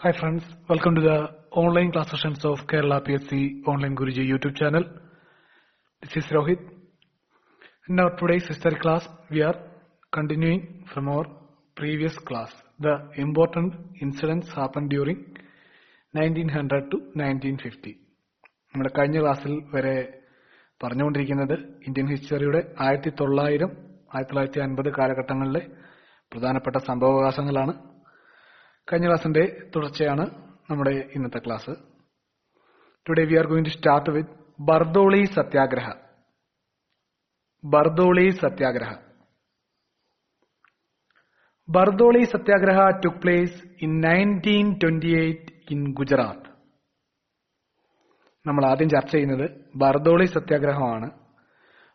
Hi friends, welcome to the online class sessions of Kerala PSC Online Guruji YouTube channel. This is Rohit. In our today's history class, we are continuing from our previous class. The important incidents happened during 1900 to 1950. നമ്മുടെ കഴിഞ്ഞ ക്ലാസ്സിൽ വരെ പറഞ്ഞുകൊണ്ടിരിക്കുന്നത് Indian ഹിസ്റ്ററിയുടെ ആയിരത്തി തൊള്ളായിരം ആയിരത്തി തൊള്ളായിരത്തി അൻപത് കാലഘട്ടങ്ങളിലെ പ്രധാനപ്പെട്ട സംഭവവികാസങ്ങളാണ് കഴിഞ്ഞ ക്ലാസിന്റെ തുടർച്ചയാണ് നമ്മുടെ ഇന്നത്തെ class. Today we are going to start with Bardoli Satyagraha Bardoli Satyagraha Bardoli Satyagraha took place in nineteen twenty eight in Gujarat നമ്മൾ ആദ്യം ചർച്ച ചെയ്യുന്നത് ബർദോളി സത്യാഗ്രഹമാണ്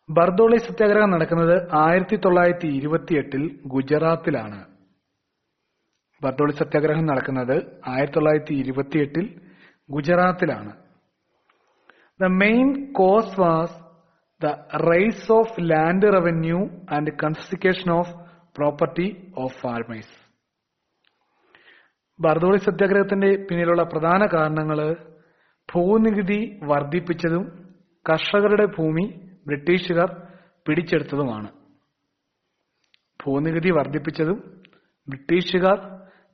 ബർദോളി സത്യാഗ്രഹം നടക്കുന്നത് ആയിരത്തി തൊള്ളായിരത്തി ഇരുപത്തിയെട്ടിൽ ഗുജറാത്തിലാണ്. ബർദോളി സത്യാഗ്രഹം നടക്കുന്നത് ആയിരത്തി തൊള്ളായിരത്തി ഇരുപത്തിയെട്ടിൽ ഗുജറാത്തിലാണ്. The main cause was the rise of land revenue and confiscation of property of farmers Bardoli സത്യാഗ്രഹത്തിന്റെ പിന്നിലുള്ള പ്രധാന കാരണങ്ങൾ ഭൂനികുതി വർദ്ധിപ്പിച്ചതും കർഷകരുടെ ഭൂമി ബ്രിട്ടീഷുകാർ പിടിച്ചെടുത്തതുമാണ്. ഭൂനികുതി വർദ്ധിപ്പിച്ചതും ബ്രിട്ടീഷുകാർ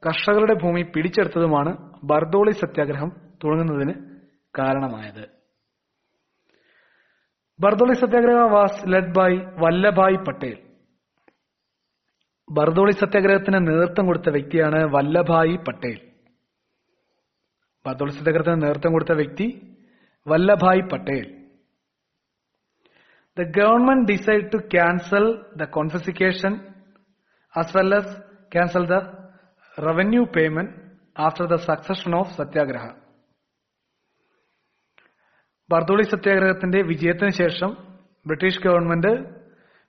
കർഷകരുടെ ഭൂമി പിടിച്ചെടുത്തതുമാണ് ബർദോളി സത്യാഗ്രഹം തുടങ്ങുന്നതിന് കാരണമായത്. Bardoli Satyagraha was led by Vallabhbhai Patel. Bardoli സത്യാഗ്രഹത്തിന് നേതൃത്വം കൊടുത്ത വ്യക്തിയാണ് വല്ലഭായ് പട്ടേൽ. ബർദോളി സത്യാഗ്രഹത്തിന് നേതൃത്വം കൊടുത്ത വ്യക്തി Vallabhbhai Patel. The government decide to cancel the confiscation as well as cancel the revenue payment after the succession of Satyagraha Bardoli സത്യാഗ്രഹത്തിന്റെ വിജയത്തിന് ശേഷം ബ്രിട്ടീഷ് ഗവൺമെന്റ്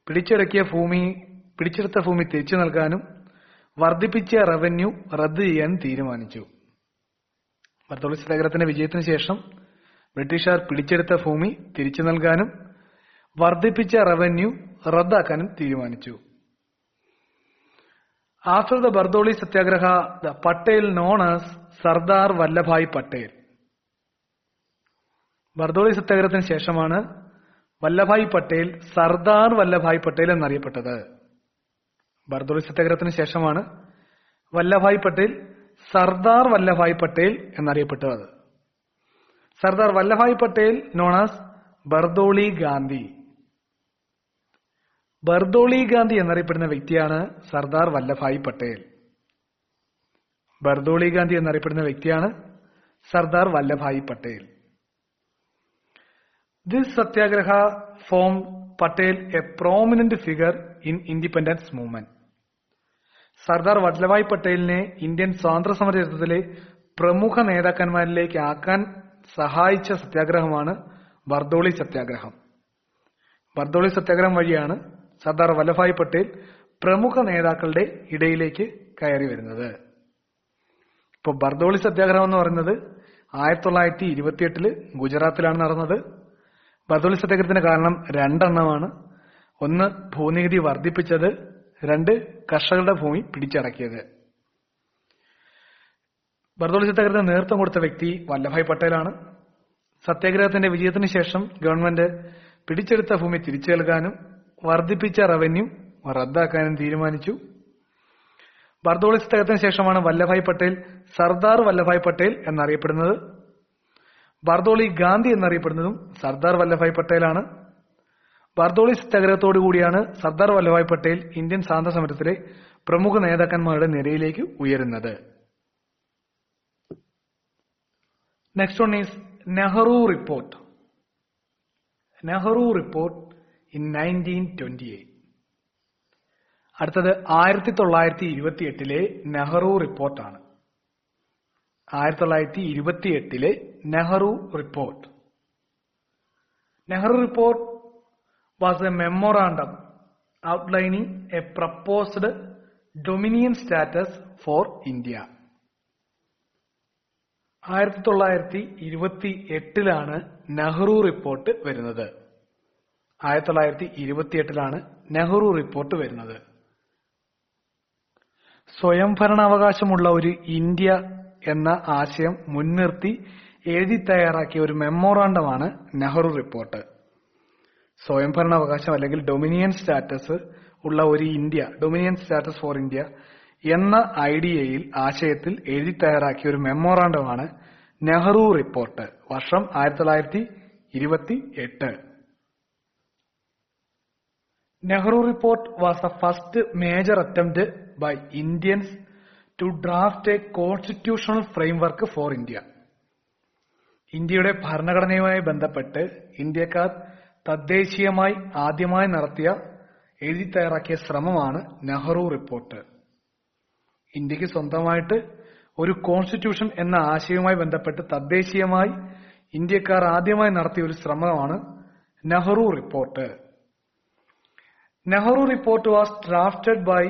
പിടിച്ചടക്കിയ ഭൂമി പിടിച്ചെടുത്ത ഭൂമി തിരിച്ചു നൽകാനും വർദ്ധിപ്പിച്ച റവന്യൂ റദ്ദ് ചെയ്യാൻ തീരുമാനിച്ചു. ബർദോളി സത്യാഗ്രഹത്തിന്റെ വിജയത്തിന് ശേഷം ബ്രിട്ടീഷുകാർ പിടിച്ചെടുത്ത ഭൂമി തിരിച്ചു നൽകാനും വർദ്ധിപ്പിച്ച റവന്യൂ റദ്ദാക്കാനും തീരുമാനിച്ചു. After the Bardoli Satyagraha, the Patel known as Sardar Vallabhai Patel. Bardoli സത്യാഗ്രഹത്തിന് ശേഷമാണ് വല്ലഭായ് പട്ടേൽ സർദാർ വല്ലഭായ് പട്ടേൽ എന്നറിയപ്പെട്ടത്. ബർദോളി സത്യാഗ്രഹത്തിന് ശേഷമാണ് Vallabhbhai Patel Sardar Vallabhbhai Patel എന്നറിയപ്പെട്ടത്. Sardar Vallabhbhai Patel known as Bardoli Gandhi. Bardoli Gandhi എന്നറിയപ്പെടുന്ന വ്യക്തിയാണ് സർദാർ വല്ലഭായ് പട്ടേൽ. ബർദോളി ഗാന്ധി എന്നറിയപ്പെടുന്ന വ്യക്തിയാണ് Sardar Vallabhbhai Patel. This Satyagraha form Patel a prominent figure in independence movement Sardar Vallabhbhai പട്ടേലിനെ Indian സ്വാതന്ത്ര്യ സമര ചരിത്രത്തിലെ പ്രമുഖ നേതാക്കന്മാരിലേക്ക് ആക്കാൻ സഹായിച്ച സത്യാഗ്രഹമാണ് ബർദോളി സത്യാഗ്രഹം. ബർദോളി സത്യാഗ്രഹം വഴിയാണ് സർദാർ വല്ലഭായ് പട്ടേൽ പ്രമുഖ നേതാക്കളുടെ ഇടയിലേക്ക് കയറി വരുന്നത്. ഇപ്പൊ ബർദോളി സത്യാഗ്രഹം എന്ന് പറയുന്നത് ആയിരത്തി തൊള്ളായിരത്തി ഇരുപത്തിയെട്ടിൽ ഗുജറാത്തിലാണ് നടന്നത്. ബർദോളി സത്യാഗ്രഹത്തിന് കാരണം രണ്ടെണ്ണമാണ്. ഒന്ന് ഭൂനികുതി വർദ്ധിപ്പിച്ചത് രണ്ട് കർഷകരുടെ ഭൂമി പിടിച്ചടക്കിയത് ബർദോളി സത്യാഗ്രഹത്തിന് നേതൃത്വം കൊടുത്ത വ്യക്തി വല്ലഭായ് പട്ടേലാണ്. സത്യാഗ്രഹത്തിന്റെ വിജയത്തിന് ശേഷം ഗവൺമെന്റ് പിടിച്ചെടുത്ത ഭൂമി തിരിച്ചു നൽകാനും വർദ്ധിപ്പിച്ച റവന്യൂ റദ്ദാക്കാനും തീരുമാനിച്ചു. ബർദോളി സ്ഥലത്തിന് ശേഷമാണ് വല്ലഭായ് പട്ടേൽ സർദാർ വല്ലഭായ് പട്ടേൽ എന്നറിയപ്പെടുന്നത്. ബർദോളി ഗാന്ധി എന്നറിയപ്പെടുന്നതും സർദാർ വല്ലഭായ് പട്ടേലാണ്. ബർദോളി സത്യാഗ്രഹത്തോടു കൂടിയാണ് സർദാർ വല്ലഭായ് പട്ടേൽ ഇന്ത്യൻ സ്വാതന്ത്ര്യ സമരത്തിലെ പ്രമുഖ നേതാക്കന്മാരുടെ നിരയിലേക്ക് ഉയരുന്നത്. Next one is Nehru report Nehru report in nineteen twenty eight അടുത്തത് ആയിരത്തി തൊള്ളായിരത്തി ഇരുപത്തി എട്ടിലെ നെഹ്റു റിപ്പോർട്ടാണ്. ആയിരത്തി തൊള്ളായിരത്തി ഇരുപത്തി എട്ടിലെ Nehru report. Nehru report was a memorandum outlining a proposed dominion status for India ആയിരത്തി തൊള്ളായിരത്തി ഇരുപത്തി എട്ടിലാണ് നെഹ്റു റിപ്പോർട്ട് വരുന്നത്. ആയിരത്തി തൊള്ളായിരത്തി ഇരുപത്തിയെട്ടിലാണ് നെഹ്റു റിപ്പോർട്ട് വരുന്നത്. സ്വയംഭരണാവകാശമുള്ള ഒരു ഇന്ത്യ എന്ന ആശയം മുൻനിർത്തി എഴുതി തയ്യാറാക്കിയ ഒരു മെമ്മോറാണ്ടമാണ് നെഹ്റു റിപ്പോർട്ട്. സ്വയംഭരണാവകാശം അല്ലെങ്കിൽ ഡൊമിനിയൻ സ്റ്റാറ്റസ് ഉള്ള ഒരു India dominion status for India എന്ന ഐഡിയയിൽ ആശയത്തിൽ എഴുതി തയ്യാറാക്കിയ ഒരു മെമ്മോറാണ്ടമാണ് നെഹ്റു റിപ്പോർട്ട് വർഷം ആയിരത്തി തൊള്ളായിരത്തി ഇരുപത്തി എട്ട് Nehru report was a first major attempt by Indians to draft a constitutional framework for India ഇന്ത്യയുടെ ഭരണഘടനയുമായി ബന്ധപ്പെട്ട് ഇന്ത്യക്കാർ തദ്ദേശീയമായി ആദ്യമായി നടത്തിയ എഴുതി തയ്യാറാക്കിയ ശ്രമമാണ് നെഹ്റു റിപ്പോർട്ട് ഇന്ത്യയ്ക്ക് സ്വന്തമായിട്ട് ഒരു കോൺസ്റ്റിറ്റ്യൂഷൻ എന്ന ആശയവുമായി ബന്ധപ്പെട്ട് തദ്ദേശീയമായി ഇന്ത്യക്കാർ ആദ്യമായി നടത്തിയ ഒരു ശ്രമമാണ് Nehru report Nehru report was drafted by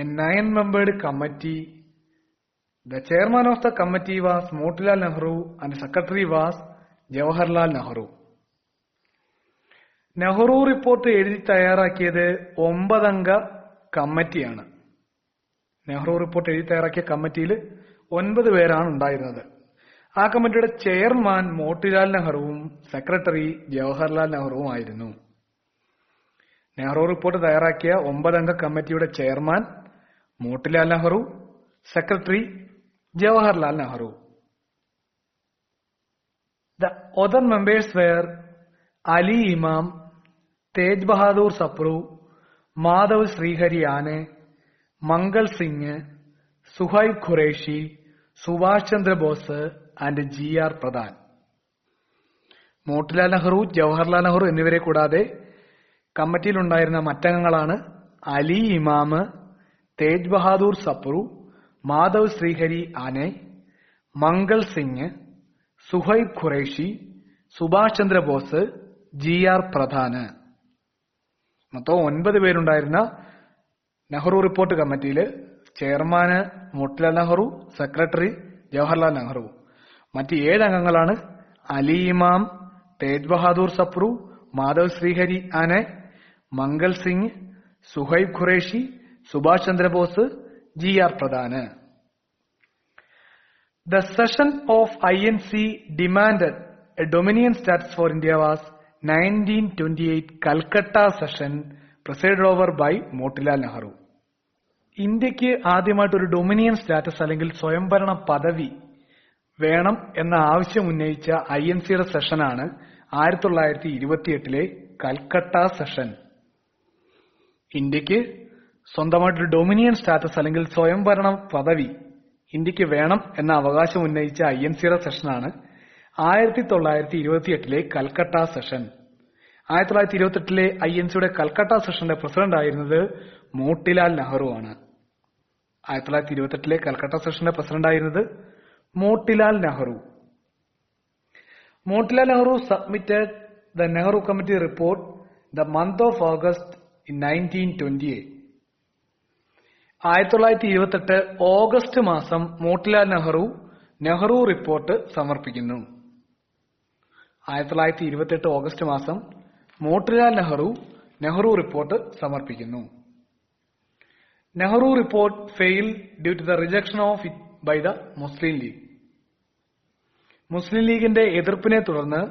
a nine membered committee the chairman of the committee was Motilal Nehru and secretary was Jawaharlal Nehru Nehru report എഴുതി തയ്യാറാക്കിയത് ഒമ്പതംഗ കമ്മിറ്റിയാണ്. നെഹ്റു റിപ്പോർട്ട് എഴുതി തയ്യാറാക്കിയ കമ്മിറ്റിയിൽ ഒൻപത് പേരാണ് ഉണ്ടായിരുന്നത്. ആ കമ്മിറ്റിയുടെ ചെയർമാൻ മോട്ടിലാൽ നെഹ്റുവും സെക്രട്ടറി ജവഹർലാൽ നെഹ്റുവും ആയിരുന്നു നെഹ്റു റിപ്പോർട്ട് തയ്യാറാക്കിയ ഒമ്പതംഗ കമ്മിറ്റിയുടെ chairman Motilal Nehru secretary Jawaharlal Nehru. The other members were Ali Imam Tej Bahadur Sapru, Madhav Shrihari Ane, Mangal Singh, Suhaib Qureshi, Subhash Chandra Bose and G R Pradhan Motilal Nehru Jawaharlal Nehru എന്നിവരെ കൂടാതെ കമ്മിറ്റിയിലുണ്ടായിരുന്ന മറ്റംഗങ്ങളാണ് അലി ഇമാമ് Tej Bahadur Sapru Madhav Shrihari Aney Mangal Singh Suhaib Qureshi Subhash Chandra Bose G R Pradhan മൊത്തം ഒൻപത് പേരുണ്ടായിരുന്ന Nehru report കമ്മിറ്റിയിൽ chairman Motilal Nehru secretary Jawaharlal Nehru. മറ്റ് ഏഴ് അംഗങ്ങളാണ് Ali Imam Tej Bahadur Sapru Madhav Shrihari Aney Mangal Singh Suhaib Qureshi Subhash Chandra Bose G R Pradhan The session of INC demanded a dominion status for India was 1928 Calcutta session preside over by Motilal Nehru. ഇന്ത്യയ്ക്ക് ആദ്യമായിട്ട് ഒരു dominion status അല്ലെങ്കിൽ സ്വയംഭരണ പദവി വേണം എന്ന ആവശ്യം ഉന്നയിച്ച ഐ എൻ സിയുടെ സെഷനാണ് ആയിരത്തി തൊള്ളായിരത്തി ഇരുപത്തിയെട്ടിലെ കൽക്കട്ട സെഷൻ ഇന്ത്യയ്ക്ക് സ്വന്തമായിട്ടൊരു ഡൊമിനിയൻ സ്റ്റാറ്റസ് അല്ലെങ്കിൽ സ്വയംഭരണ പദവി ഇന്ത്യയ്ക്ക് വേണം എന്ന അവകാശം ഉന്നയിച്ച ഐ എൻ സിയുടെ സെഷനാണ് ആയിരത്തി തൊള്ളായിരത്തി ഇരുപത്തിയെട്ടിലെ കൽക്കട്ട സെഷൻ. ആയിരത്തി തൊള്ളായിരത്തി ഇരുപത്തെട്ടിലെ ഐ എൻ സിയുടെ കൽക്കട്ട സെഷന്റെ പ്രസിഡന്റ് ആയിരുന്നത് മോട്ടിലാൽ നെഹ്റു ആണ്. ആയിരത്തി തൊള്ളായിരത്തി ഇരുപത്തെട്ടിലെ കൽക്കട്ട സെഷന്റെ പ്രസിഡന്റ് ആയിരുന്നത് Motilal Nehru. Motilal Nehru submitted the Nehru committee report the month of August in nineteen twenty ആയിരത്തി തൊള്ളായിരത്തി ഇരുപത്തെട്ട് ഓഗസ്റ്റ് മാസം മോട്ടിലാൽ നെഹ്റു നെഹ്റു റിപ്പോർട്ട് സമർപ്പിക്കുന്നു. ആയിരത്തി തൊള്ളായിരത്തി ഇരുപത്തെട്ട് ഓഗസ്റ്റ് മാസം മോട്ടിലാൽ നെഹ്റു നെഹ്റു റിപ്പോർട്ട് സമർപ്പിക്കുന്നു. Nehru report fail due to the rejection of by the Muslim League. Muslim ലീഗിന്റെ എതിർപ്പിനെ തുടർന്ന്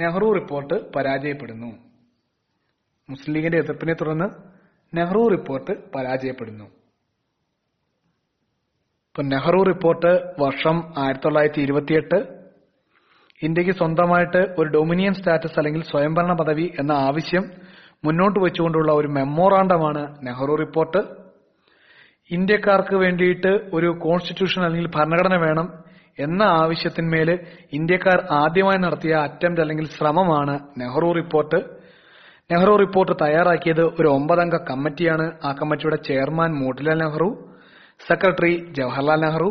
നെഹ്റു റിപ്പോർട്ട് പരാജയപ്പെടുന്നു. മുസ്ലിം ലീഗിന്റെ എതിർപ്പിനെ തുടർന്ന് നെഹ്റു റിപ്പോർട്ട് പരാജയപ്പെടുന്നു. ഇപ്പൊ നെഹ്റു റിപ്പോർട്ട് വർഷം ആയിരത്തി തൊള്ളായിരത്തി ഇരുപത്തിയെട്ട് ഇന്ത്യയ്ക്ക് സ്വന്തമായിട്ട് ഒരു ഡൊമിനിയൻ സ്റ്റാറ്റസ് അല്ലെങ്കിൽ സ്വയംഭരണ പദവി എന്ന ആവശ്യം മുന്നോട്ട് വെച്ചുകൊണ്ടുള്ള ഒരു മെമ്മോറാണ്ടമാണ് നെഹ്റു റിപ്പോർട്ട്. ഇന്ത്യക്കാർക്ക് വേണ്ടിയിട്ട് ഒരു കോൺസ്റ്റിറ്റ്യൂഷൻ അല്ലെങ്കിൽ ഭരണഘടന വേണം എന്ന ആവശ്യത്തിന്മേൽ ഇന്ത്യക്കാർ ആദ്യമായി നടത്തിയ അറ്റംപ്റ്റ് അല്ലെങ്കിൽ ശ്രമമാണ് നെഹ്റു റിപ്പോർട്ട്. നെഹ്റു റിപ്പോർട്ട് തയ്യാറാക്കിയത് ഒരു ഒമ്പതംഗ കമ്മിറ്റിയാണ്. ആ കമ്മിറ്റിയുടെ ചെയർമാൻ മോട്ടിലാൽ നെഹ്റു സെക്രട്ടറി ജവഹർലാൽ നെഹ്റു.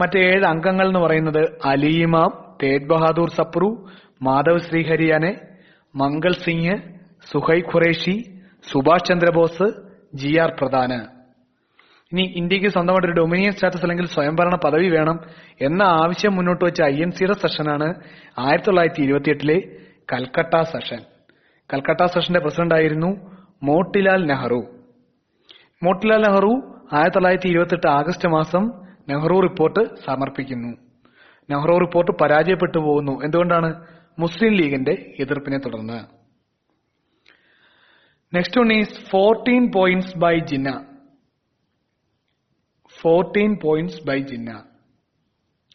മറ്റ് ഏഴ് അംഗങ്ങൾ എന്ന് പറയുന്നത് അലി ഇമാം തേജ് ബഹാദൂർ സപ്രു മാധവ് ശ്രീഹരിയാനെ മംഗൾ സിംഗ് സുഹൈ ഖുറേഷി സുഭാഷ് ചന്ദ്രബോസ് ജി ആർ പ്രധാന്. ഇനി ഇന്ത്യയ്ക്ക് സ്വന്തമായിട്ട് ഒരു ഡൊമിനിയൻ സ്റ്റാറ്റസ് അല്ലെങ്കിൽ സ്വയംഭരണ പദവി വേണം എന്ന ആവശ്യം മുന്നോട്ട് വെച്ച ഐ എൻ സിയുടെ സെഷനാണ് ആയിരത്തി തൊള്ളായിരത്തി ഇരുപത്തിയെട്ടിലെ കൽക്കട്ട സെഷൻ. കൽക്കട്ട സെഷന്റെ പ്രസിഡന്റ് ആയിരുന്നു മോട്ടിലാൽ നെഹ്റു. മോട്ടിലാൽ നെഹ്റു ആയിരത്തി തൊള്ളായിരത്തി ആഗസ്റ്റ് മാസം നെഹ്റു റിപ്പോർട്ട് സമർപ്പിക്കുന്നു. നെഹ്റു റിപ്പോർട്ട് പരാജയപ്പെട്ടു പോകുന്നു. എന്തുകൊണ്ടാണ്? മുസ്ലിം ലീഗിന്റെ എതിർപ്പിനെ തുടർന്ന്. Next one is fourteen points by Jinnah fourteen points by Jinnah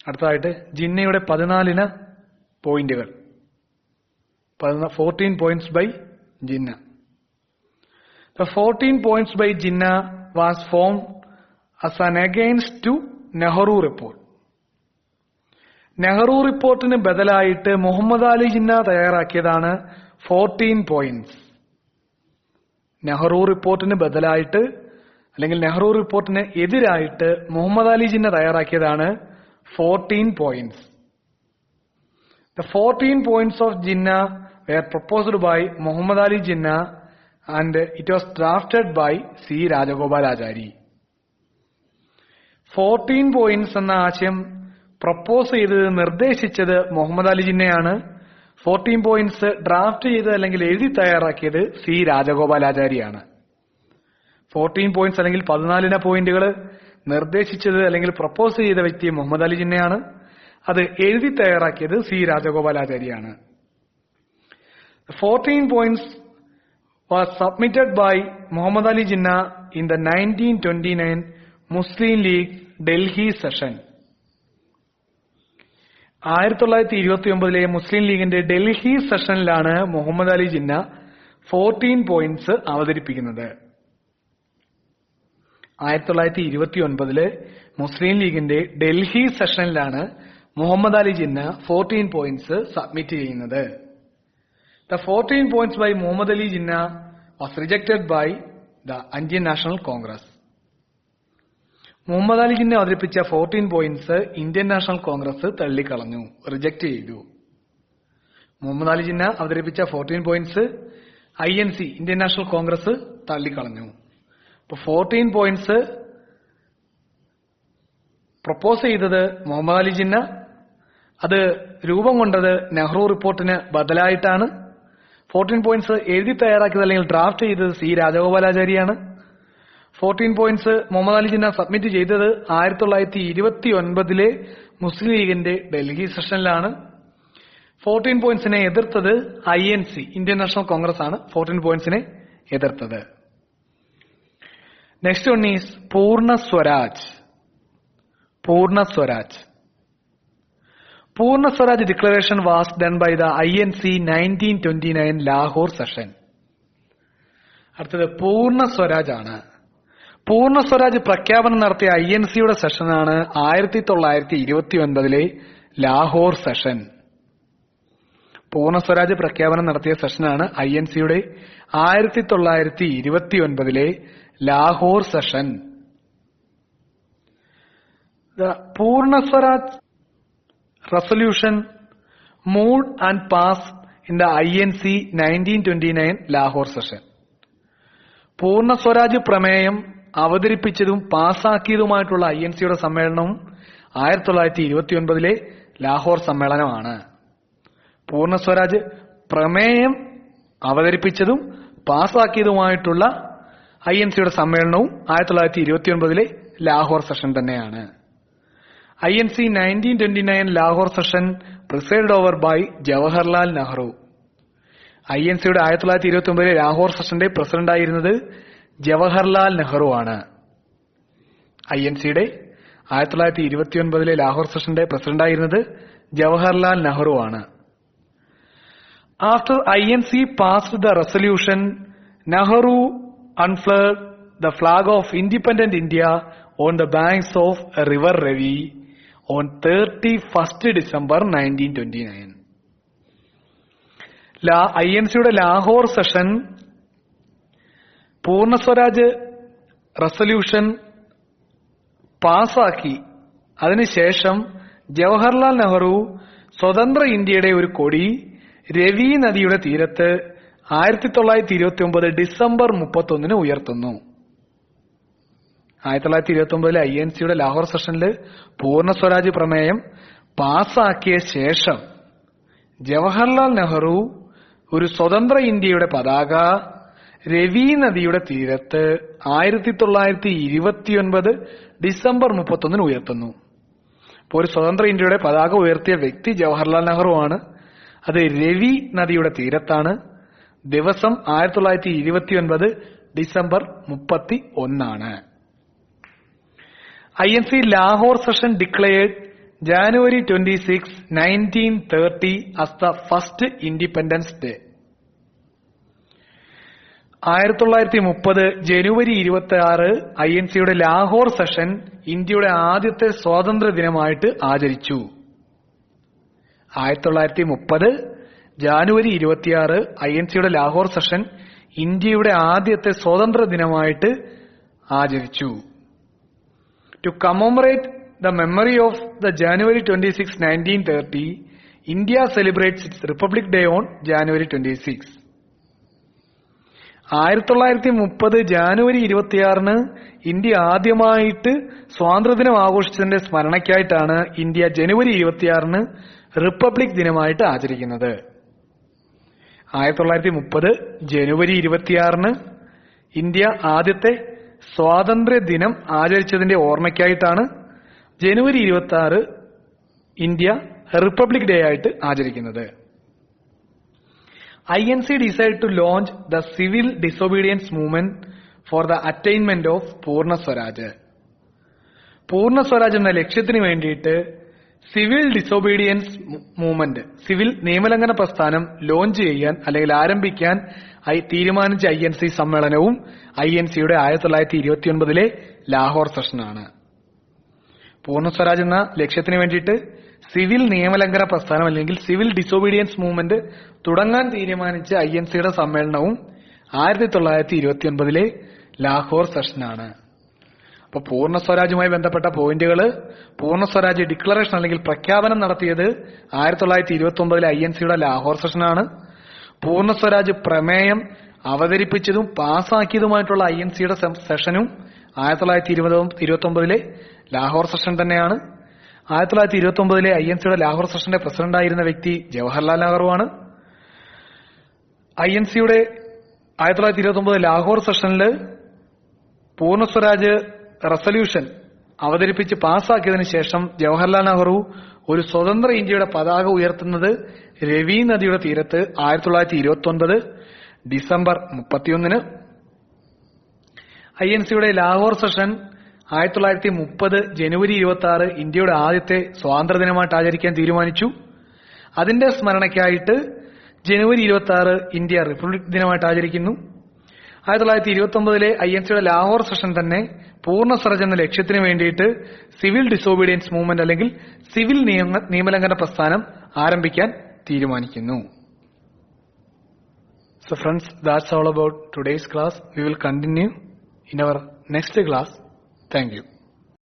അടുത്തതായിട്ട് ജിന്നയുടെ പതിനാലിന് പോയിന്റുകൾ. Fourteen points by Jinnah the fourteen points by Jinnah was form as an against to Nehru report Nehru റിപ്പോർട്ടിന് ബദലായിട്ട് മുഹമ്മദ് അലി ജിന്ന തയ്യാറാക്കിയതാണ് ഫോർട്ടീൻ പോയിന്റ്സ് നെഹ്റു റിപ്പോർട്ടിന് ബദലായിട്ട് അല്ലെങ്കിൽ നെഹ്റു റിപ്പോർട്ടിന് എതിരായിട്ട് Muhammad Ali Jinnah തയ്യാറാക്കിയതാണ് fourteen points the fourteen points of Jinnah were proposed by Muhammad Ali Jinnah and it was drafted by C Rajagopalachari fourteen points എന്ന ആശയം propose ചെയ്തത് നിർദ്ദേശിച്ചത് മുഹമ്മദ് അലി ജിന്നയാണ് ഫോർട്ടീൻ പോയിന്റ്സ് ഡ്രാഫ്റ്റ് ചെയ്ത് അല്ലെങ്കിൽ എഴുതി തയ്യാറാക്കിയത് സി രാജഗോപാലാചാരിയാണ് ഫോർട്ടീൻ പോയിന്റ്സ് അല്ലെങ്കിൽ പതിനാലിന പോയിന്റുകൾ നിർദ്ദേശിച്ചത് അല്ലെങ്കിൽ പ്രപ്പോസ് ചെയ്ത വ്യക്തി മുഹമ്മദ് അലി ജിന്നയാണ് അത് എഴുതി തയ്യാറാക്കിയത് C രാജഗോപാലാചാരിയാണ് fourteen points was submitted by Muhammad Ali Jinnah in the 1929 Muslim League Delhi session ആയിരത്തി തൊള്ളായിരത്തി ഇരുപത്തി ഒമ്പതിലെ മുസ്ലിം ലീഗിന്റെ ഡൽഹി സെഷനിലാണ് മുഹമ്മദ് അലി ജിന്ന ഫോർട്ടീൻ പോയിന്റ്സ് അവതരിപ്പിക്കുന്നത്. ആയിരത്തി തൊള്ളായിരത്തി ഇരുപത്തി ഒൻപതിൽ മുസ്ലിം ലീഗിന്റെ Delhi സെഷനിലാണ് Muhammad Ali Jinnah fourteen points submit ചെയ്യുന്നത്. The 14 points by Muhammad Ali Jinnah was rejected by the Indian National Congress. Muhammad Ali Jinnah അവതരിപ്പിച്ച fourteen points Indian national Congress തള്ളിക്കളഞ്ഞു റിജക്ട് ചെയ്തു. മുഹമ്മദ് അലി ജിന്ന അവതരിപ്പിച്ച fourteen points I N C Indian National Congress തള്ളിക്കളഞ്ഞു. അപ്പൊ fourteen points propose ചെയ്തത് മുഹമ്മദ് അലി ജിന്ന. അത് രൂപം കൊണ്ടത് നെഹ്റു റിപ്പോർട്ടിന് ബദലായിട്ടാണ്. ഫോർട്ടീൻ പോയിന്റ്സ് എഴുതി തയ്യാറാക്കിയത് അല്ലെങ്കിൽ ഡ്രാഫ്റ്റ് ചെയ്തത് C രാജഗോപാലാചാരിയാണ്. Fourteen points Muhammad Ali Jinnah submit ചെയ്തത് ആയിരത്തി തൊള്ളായിരത്തി ഇരുപത്തി ഒൻപതിലെ മുസ്ലിം ലീഗിന്റെ ഡൽഹി സെഷനിലാണ്. ഫോർട്ടീൻ പോയിന്റ്സിനെ എതിർത്തത് I N C Indian National Congress ആണ് ഫോർട്ടീൻ പോയിന്റ്സിനെ എതിർത്തത്. Next one is Purna Swaraj Purna Swaraj Purna Swaraj declaration was done by the I N C nineteen twenty nine Lahore session അടുത്തത് പൂർണ സ്വരാജ് ആണ് പൂർണ സ്വരാജ് പ്രഖ്യാപനം നടത്തിയ ഐ എൻ സിയുടെ സെഷനാണ് ആയിരത്തി തൊള്ളായിരത്തി ഇരുപത്തി ഒൻപതിലെ ലാഹോർ സെഷൻ പൂർണ സ്വരാജ് പ്രഖ്യാപനം നടത്തിയ സെഷനാണ് ഐ എൻ സിയുടെ ആയിരത്തി തൊള്ളായിരത്തി ഇരുപത്തി ഒൻപതിലെ Lahore session Purna Swaraj resolution moved and passed in the INC 1929 Lahore session. Purna Swaraj പ്രമേയം അവതരിപ്പിച്ചതും പാസാക്കിയതുമായിട്ടുള്ള ഐ എൻ സിയുടെ സമ്മേളനവും ആയിരത്തി തൊള്ളായിരത്തി ഇരുപത്തി ഒൻപതിലെ ലാഹോർ സമ്മേളനമാണ്. പൂർണ സ്വരാജ് പ്രമേയം അവതരിപ്പിച്ചതും പാസാക്കിയതുമായിട്ടുള്ള ഐ എൻ സിയുടെ സമ്മേളനവും ആയിരത്തി തൊള്ളായിരത്തി ഇരുപത്തി ഒൻപതിലെ ലാഹോർ സെഷൻ തന്നെയാണ്. I N C nineteen twenty nine Lahore session preside over by Jawaharlal Nehru. I N സിയുടെ ആയിരത്തി തൊള്ളായിരത്തി ഇരുപത്തി ഒമ്പതിലെ ലാഹോർ സെഷന്റെ പ്രസിഡന്റായിരുന്നത് ജവഹർലാൽ നെഹ്റു ആണ്. ഐ എൻ സിയുടെ ആയിരത്തി തൊള്ളായിരത്തി ഇരുപത്തി ഒൻപതിലെ ലാഹോർ സെഷന്റെ പ്രസിഡന്റായിരുന്നത് ജവഹർലാൽ നെഹ്റു ആണ്. After I N C passed the resolution Nehru unfurled the flag of independent India on the banks of river Ravi on thirty first December nineteen twenty nine I N സിയുടെ Lahore session Purna Swaraj resolution പാസാക്കി അതിനുശേഷം ജവഹർലാൽ നെഹ്റു സ്വതന്ത്ര ഇന്ത്യയുടെ ഒരു കൊടി രവി നദിയുടെ തീരത്ത് ആയിരത്തി തൊള്ളായിരത്തി ഇരുപത്തി ഒമ്പത് ഡിസംബർ മുപ്പത്തൊന്നിന് ഉയർത്തുന്നു. ആയിരത്തി തൊള്ളായിരത്തി ഇരുപത്തി ഒമ്പതിലെ ഐ എൻ സിയുടെ ലാഹോർ സെഷനിൽ പൂർണ സ്വരാജ് പ്രമേയം പാസാക്കിയ ശേഷം ജവഹർലാൽ നെഹ്റു ഒരു സ്വതന്ത്ര ഇന്ത്യയുടെ പതാക രവി നദിയുടെ തീരത്ത് ആയിരത്തി തൊള്ളായിരത്തി ഇരുപത്തിയൊൻപത് ഡിസംബർ മുപ്പത്തൊന്നിന് ഉയർത്തുന്നു. ഇപ്പോൾ ഒരു സ്വതന്ത്ര ഇന്ത്യയുടെ പതാക ഉയർത്തിയ വ്യക്തി ജവഹർലാൽ നെഹ്റു ആണ്. അത് രവി നദിയുടെ തീരത്താണ്. ദിവസം ആയിരത്തി തൊള്ളായിരത്തി ഇരുപത്തിയൊൻപത് ഡിസംബർ മുപ്പത്തി ഒന്നാണ് I N C Lahore session declared January twenty six nineteen thirty as the first independence day ആയിരത്തി തൊള്ളായിരത്തി മുപ്പത് ജനുവരി ഇരുപത്തി ആറ് ഐ എൻ സിയുടെ ലാഹോർ സെഷൻ ഇന്ത്യയുടെ ആദ്യത്തെ സ്വാതന്ത്ര്യ ദിനമായിട്ട് ആചരിച്ചു. ആയിരത്തി തൊള്ളായിരത്തി മുപ്പത് ജാനുവരി ഇരുപത്തിയാറ് ഐ എൻ സിയുടെ ലാഹോർ സെഷൻ ഇന്ത്യയുടെ ആദ്യത്തെ സ്വാതന്ത്ര്യ ദിനമായിട്ട് ആചരിച്ചു. Memory of the January twenty six nineteen thirty India celebrates its republic day on January twenty six ആയിരത്തി തൊള്ളായിരത്തി മുപ്പത് ജാനുവരി ഇരുപത്തിയാറിന് ഇന്ത്യ ആദ്യമായിട്ട് സ്വാതന്ത്ര്യദിനം ആഘോഷിച്ചതിന്റെ സ്മരണയ്ക്കായിട്ടാണ് ഇന്ത്യ ജനുവരി ഇരുപത്തിയാറിന് റിപ്പബ്ലിക് ദിനമായിട്ട് ആചരിക്കുന്നത്. ആയിരത്തി തൊള്ളായിരത്തി മുപ്പത് ജനുവരി ഇരുപത്തിയാറിന് ഇന്ത്യ ആദ്യത്തെ സ്വാതന്ത്ര്യ ദിനം ആചരിച്ചതിന്റെ ഓർമ്മയ്ക്കായിട്ടാണ് ജനുവരി ഇരുപത്തി ആറ് ഇന്ത്യ റിപ്പബ്ലിക് ഡേ ആയിട്ട് ആചരിക്കുന്നത്. I N C decide to launch the civil disobedience movement for the attainment of Purna Swaraj Purna Swaraj എന്ന ലക്ഷ്യത്തിന് വേണ്ടിയിട്ട് സിവിൽ ഡിസൊബീഡിയൻസ് മൂവ്മെന്റ്. സിവിൽ നിയമലംഘന പ്രസ്ഥാനം ലോഞ്ച് ചെയ്യാൻ അല്ലെങ്കിൽ ആരംഭിക്കാൻ തീരുമാനിച്ച ഐ എൻ സി സമ്മേളനവും ഐ എൻ സിയുടെ ആയിരത്തി തൊള്ളായിരത്തി ഇരുപത്തിയൊൻപതിലെ ലാഹോർ സെഷനാണ്. പൂർണ സ്വരാജ് എന്ന ലക്ഷ്യത്തിന് വേണ്ടിയിട്ട് സിവിൽ നിയമലംഘന പ്രസ്ഥാനം അല്ലെങ്കിൽ സിവിൽ ഡിസൊബീഡിയൻസ് മൂവ്മെന്റ് തുടങ്ങാൻ തീരുമാനിച്ച ഐ എൻ സിയുടെ സമ്മേളനവും ആയിരത്തി തൊള്ളായിരത്തി ഇരുപത്തിയൊൻപതിലെ ലാഹോർ സെഷനാണ്. അപ്പൊ പൂർണ സ്വരാജുമായി ബന്ധപ്പെട്ട പോയിന്റുകൾ പൂർണ സ്വരാജ് ഡിക്ലറേഷൻ അല്ലെങ്കിൽ പ്രഖ്യാപനം നടത്തിയത് ആയിരത്തി തൊള്ളായിരത്തി ഇരുപത്തി ഒമ്പതിലെ ഐ എൻ സിയുടെ ലാഹോർ സെഷനാണ്. പൂർണ സ്വരാജ് പ്രമേയം അവതരിപ്പിച്ചതും പാസാക്കിയതുമായിട്ടുള്ള ഐ എൻ സിയുടെ സെഷനും ആയിരത്തി തൊള്ളായിരത്തി ഇരുപത് ഇരുപത്തി ഒമ്പതിലെ ലാഹോർ സെഷൻ തന്നെയാണ്. ആയിരത്തി തൊള്ളായിരത്തി ഇരുപത്തി ഒമ്പതിലെ ഐ എൻ സിയുടെ ലാഹോർ സെഷന്റെ പ്രസിഡന്റായിരുന്ന വ്യക്തി ജവഹർലാൽ നെഹ്റുവാണ്. ഐ എൻ സിയുടെ ആയിരത്തി തൊള്ളായിരത്തി ഇരുപത്തി ഒമ്പത് ലാഹോർ സെഷനിൽ പൂർണ സ്വരാജ് റെസൊല്യൂഷൻ അവതരിപ്പിച്ച് പാസാക്കിയതിനു ശേഷം ജവഹർലാൽ നെഹ്റു ഒരു സ്വതന്ത്ര ഇന്ത്യയുടെ പതാക ഉയർത്തുന്നത് രവി നദിയുടെ തീരത്ത് ആയിരത്തി തൊള്ളായിരത്തി ഇരുപത്തി ഒൻപത് ഡിസംബർ മുപ്പത്തിയൊന്നിന്. ഐ എൻ സിയുടെ ലാഹോർ സെഷൻ ആയിരത്തി തൊള്ളായിരത്തി മുപ്പത് ജനുവരി ഇരുപത്തി ആറ് ഇന്ത്യയുടെ ആദ്യത്തെ സ്വാതന്ത്ര്യദിനമായിട്ട് ആചരിക്കാൻ തീരുമാനിച്ചു. അതിന്റെ സ്മരണയ്ക്കായിട്ട് ജനുവരി ഇരുപത്തി ആറ് ഇന്ത്യ റിപ്പബ്ലിക് ദിനമായിട്ട് ആചരിക്കുന്നു. ആയിരത്തി തൊള്ളായിരത്തി ഇരുപത്തി ഒമ്പതിലെ ഐ എൻ സിയുടെ ലാഹോർ സെഷൻ തന്നെ പൂർണ സ്വരജ് എന്ന ലക്ഷ്യത്തിന് വേണ്ടിയിട്ട് സിവിൽ ഡിസോബീഡിയൻസ് മൂവ്മെന്റ് അല്ലെങ്കിൽ സിവിൽ നിയമ നിയമലംഘന പ്രസ്ഥാനം ആരംഭിക്കാൻ തീരുമാനിക്കുന്നു. So friends that's all about today's class we will continue in our next class thank you.